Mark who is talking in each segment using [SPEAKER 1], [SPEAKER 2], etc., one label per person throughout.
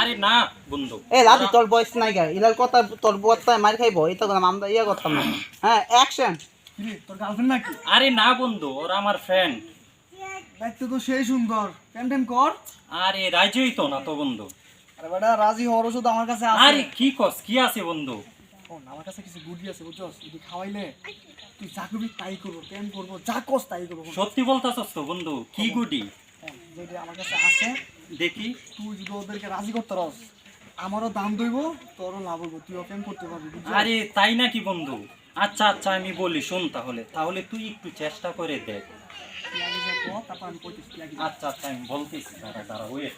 [SPEAKER 1] আরে না বন্ধু।
[SPEAKER 2] এ তোর বয়স নাই গা। ইলার কথা তোর বয়স মার খাইবো এটা আমরা ইয়া করতাম না। হ্যাঁ অ্যাকশন
[SPEAKER 3] তোর গার্লফ্রেন্ড নাকি?
[SPEAKER 1] আরে না বন্ধু ওরা আমার ফ্রেন্ড
[SPEAKER 3] দেখতে তো সেই সুন্দর। প্রেম টেম কর।
[SPEAKER 1] আরে রাজুই তো না তো বন্ধু।
[SPEAKER 3] আরে বেটা রাজি হওয়ার ওষুধ আমার কাছে আছে।
[SPEAKER 1] আরে কি কস কি আছে বন্ধু?
[SPEAKER 3] আমার কাছে কিছু গুডি আছে বুঝছস? যদি খাওয়াইলে তুই যা করবি তাই করব প্রেম করব যা কস তাই করব।
[SPEAKER 1] সত্যি বলতাছস তো বন্ধু কি গুডি
[SPEAKER 3] যেটা আমার কাছে আছে
[SPEAKER 1] দেখি।
[SPEAKER 3] তুই যদি ওদেরকে রাজি করতে রস আমারও দাম দইব তোরও লাভ হইব তুইও প্রেম করতে পারবি?
[SPEAKER 1] আরে তাই নাকি বন্ধু? আচ্ছা আচ্ছা আমি বলি শোন তাহলে তাহলে তুই একটু চেষ্টা করে দেখ।
[SPEAKER 3] তুই তুই।
[SPEAKER 1] আচ্ছা আচ্ছা আমি বলতেছি দাঁড়া দাঁড়া ওয়েট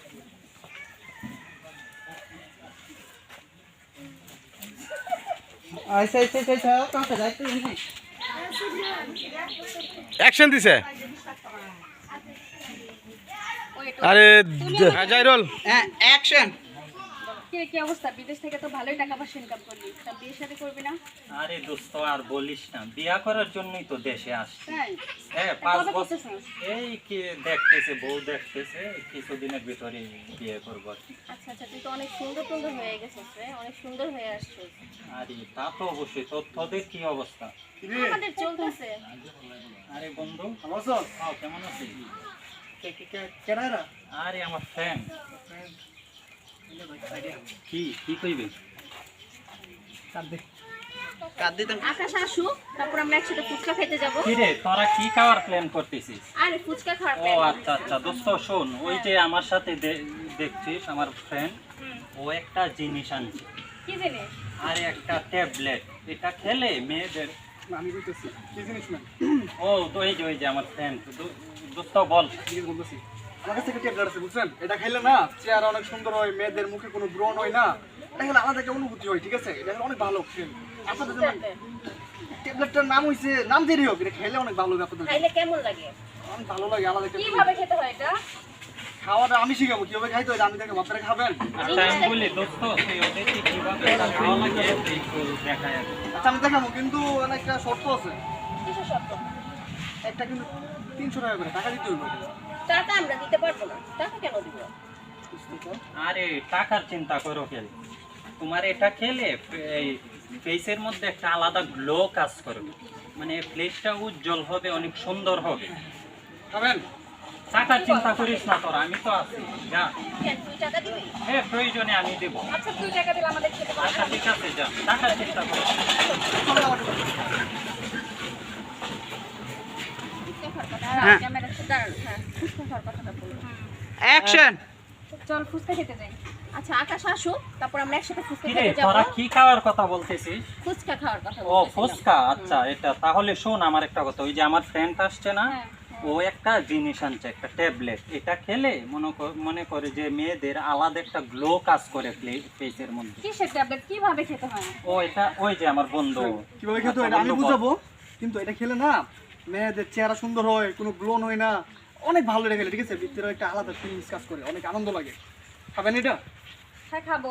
[SPEAKER 4] অ্যাকশন দিছে? আরে জাইরল
[SPEAKER 2] হ্যাঁ অ্যাকশন
[SPEAKER 5] কি কি অবস্থা? বিদেশ থেকে তো ভালোই টাকা পয়সা ইনকাম করবি তা বিয়ে শাদী করবি না?
[SPEAKER 1] আরে দোস্ত আর বলিস না। বিয়া করার জন্যই তো দেশে আসছি। হ্যাঁ পাঁচ বছর এই কি দেখতেছে বউ দেখতেছে কিছুদিনের ভিতরে বিয়ে করব
[SPEAKER 5] আচ্ছা আচ্ছা তুই তো অনেক সুন্দর সুন্দর হয়ে গেছিস রে অনেক সুন্দর হয়ে আসছিস।
[SPEAKER 1] আরে তা তো অবশ্যই। তোর তোদের কি অবস্থা?
[SPEAKER 5] আমাদের চলতেছে।
[SPEAKER 1] আরে বন্ধু
[SPEAKER 3] ভালো?
[SPEAKER 1] হ্যাঁ, কেমন আছিস?
[SPEAKER 3] কে- কে- কে-
[SPEAKER 1] আরে আমার ফ্রেন্ড কি কি কইবে?
[SPEAKER 3] কাট দে।
[SPEAKER 2] কাট
[SPEAKER 5] আকাশ আসুক তারপর আমরা একসাথে ফুচকা খেতে যাব।
[SPEAKER 1] কি রে তোরা কি খাওয়ার প্ল্যান করতেছিস?
[SPEAKER 5] আরে ফুচকা খাওয়ার
[SPEAKER 1] ও আচ্ছা আচ্ছা দোস্ত শোন ওই যে আমার সাথে দেখছিস আমার ফ্রেন্ড ও একটা জিনিস আনছে।
[SPEAKER 5] কি জিনিস?
[SPEAKER 1] আর একটা ট্যাবলেট এটা খেলে মেয়েদের
[SPEAKER 3] আমি কইতেছি। কি জিনিস না?
[SPEAKER 1] ও তো এই যে ওই যে আমার ফ্রেন্ড দোস্ত বল।
[SPEAKER 3] বলতেছি। আমার কাছে একটা ট্যাবলেট আছে বুঝছেন? এটা খাইলে না চেহারা অনেক সুন্দর হয় মেয়েদের মুখে কোনো ব্রণ হয় না। এটা খেলে আলাদা একটা অনুভূতি হয় ঠিক আছে? এটা খেলে অনেক ভালো খেলে আপনাদের ট্যাবলেটটার নাম হইছে নাম দেরি হোক এটা খেলে অনেক ভালো হবে আপনাদের
[SPEAKER 5] খাইলে কেমন লাগে?
[SPEAKER 3] অনেক ভালো লাগে আলাদা একটা
[SPEAKER 5] কীভাবে খেতে হয় এটা?
[SPEAKER 3] খাওয়াটা আমি শিখাবো কীভাবে খাইতে হয় আমি দেখাবো আপনারা খাবেন?
[SPEAKER 1] আচ্ছা আমি বলি দোস্ত কীভাবে খাওয়া লাগে একটু দেখা যাবে
[SPEAKER 3] আচ্ছা আমি দেখাবো কিন্তু অনেকটা একটা শর্ত আছে।
[SPEAKER 5] কিসের শর্ত?
[SPEAKER 3] একটা কিন্তু তিনশো টাকা করে টাকা দিতে হইব।
[SPEAKER 5] টাকা আমরা দিতে পারব না। টাকা কেন দিব?
[SPEAKER 1] আরে টাকার চিন্তা করো কেন? তোমার এটা খেলে এই ফেসের মধ্যে একটা আলাদা গ্লো কাজ করবে। মানে ফেসটা উজ্জ্বল হবে অনেক সুন্দর হবে।
[SPEAKER 3] খাবেন
[SPEAKER 1] টাকার চিন্তা করিস না তোরা আমি তো আছি। যা।
[SPEAKER 5] টাকা দিবি?
[SPEAKER 1] হ্যাঁ প্রয়োজনে আমি দেবো।
[SPEAKER 5] আচ্ছা তুই টাকা দিলে আমাদের খেতে পারব।
[SPEAKER 1] আচ্ছা ঠিক আছে যা। টাকার চিন্তা করিস না।
[SPEAKER 5] ফুচকা খাওয়ার কথা আর ক্যামেরা দাঁড়ান হ্যাঁ। ফুচকা খাওয়ার কথাটা বলুন
[SPEAKER 2] অ্যাকশন
[SPEAKER 5] চল ফুচকা খেতে যাই। আচ্ছা আকাশ আসুক তারপর আমরা একসাথে ফুচকা খেতে যাব।
[SPEAKER 1] তোরা কি খাওয়ার কথা বলতেছিস?
[SPEAKER 5] ফুচকা খাওয়ার কথা
[SPEAKER 1] ও ফুচকা আচ্ছা এটা তাহলে শোন আমার একটা কথা ওই যে আমার ফ্রেন্ড আসছে না
[SPEAKER 5] হ্যাঁ,
[SPEAKER 1] ও একটা জিনিস আনছে একটা ট্যাবলেট এটা খেলে মনে মনে করে যে মেয়েদের আলাদা একটা গ্লো কাজ করে ফেসের মধ্যে।
[SPEAKER 5] কিসের ট্যাবলেট কীভাবে খেতে হয়?
[SPEAKER 1] ও এটা ওই যে আমার বন্ধু।
[SPEAKER 3] কীভাবে খেতে হয়
[SPEAKER 1] আচ্ছা,
[SPEAKER 3] আমি বুঝাবো কিন্তু এটা খেলে না? মেয়েদের চেহারা সুন্দর হয় কোনো গ্লোন হয় না। অনেক ভালো লেগে গেলে ঠিক আছে? ভিতরে একটা আলাদা ফিলিংস কাজ করে অনেক আনন্দ লাগে। খাবেন এটা?
[SPEAKER 5] হ্যাঁ খাব।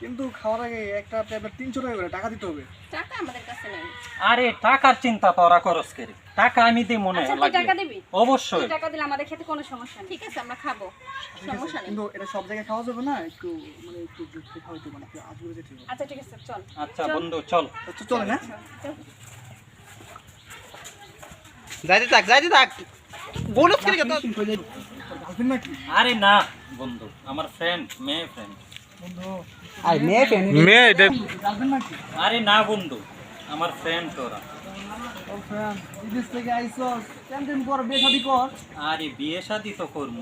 [SPEAKER 3] কিন্তু খাওয়ার আগে একটা ট্যাবলেট তিনশো টাকা করে টাকা দিতে হবে।
[SPEAKER 5] টাকা আমাদের কাছে নেই।
[SPEAKER 1] আরে টাকার চিন্তা তোরা করস করে টাকা আমি দিই মনে
[SPEAKER 5] আচ্ছা তুই টাকা দিবি?
[SPEAKER 1] অবশ্যই।
[SPEAKER 5] টাকা দিলে আমাদের খেতে কোনো সমস্যা নেই। ঠিক আছে আমরা খাব। সমস্যা নেই।
[SPEAKER 3] কিন্তু এটা সব জায়গায় খাওয়া যাবে না? একটু মানে একটু যুক্তি খাওয়াইতে মানে আজগুলো যেতে
[SPEAKER 5] আচ্ছা ঠিক আছে চল।
[SPEAKER 1] আচ্ছা বন্ধু চল।
[SPEAKER 3] আচ্ছা চলে না
[SPEAKER 5] চল।
[SPEAKER 2] যাইতে থাক যাইতে থাক। বলুস কি কথা
[SPEAKER 1] আরে না বন্ধু আমার ফ্রেন্ড মেয়ে ফ্রেন্ড
[SPEAKER 3] বন্ধু
[SPEAKER 2] মেয়ে
[SPEAKER 4] মেয়ে এটা
[SPEAKER 1] আরে না বন্ধু আমার ফ্রেন্ড তোরা।
[SPEAKER 3] বিদেশ থেকে আইসস কেন দিন পর বিয়ে শাদি কর
[SPEAKER 1] আরে বিয়ে শাদি তো করব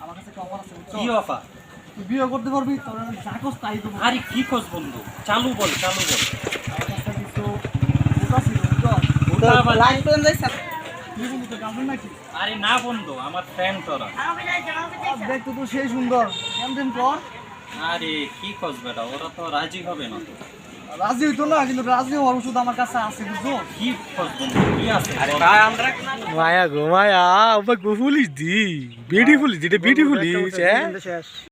[SPEAKER 3] আমার কাছে একটা অফার আছে
[SPEAKER 1] কি অফার
[SPEAKER 3] তুই বিয়ে করতে পারবি তোর যা কস তাই দেবো
[SPEAKER 1] আরে কি খোঁজ বন্ধু? চালু বল চালু বল।
[SPEAKER 3] আমার কাছে কিছু
[SPEAKER 1] আরে না বন্ধু আমার তোরা।
[SPEAKER 3] দেখতে তো সেই সুন্দর।
[SPEAKER 1] আরে কি বেটা ওরা তো রাজি হবে না তো।
[SPEAKER 3] রাজি হইতো না কিন্তু রাজি হওয়ার ওষুধ আমার কাছে আছে বুঝছ?
[SPEAKER 1] কি খোঁজ বন্ধু কি আছে।
[SPEAKER 4] মায়া গো মায়া ওবা গো ফুলিস দি বিউটিফুল যেটা বিউটিফুল হ্যাঁ?
[SPEAKER 3] শেষ।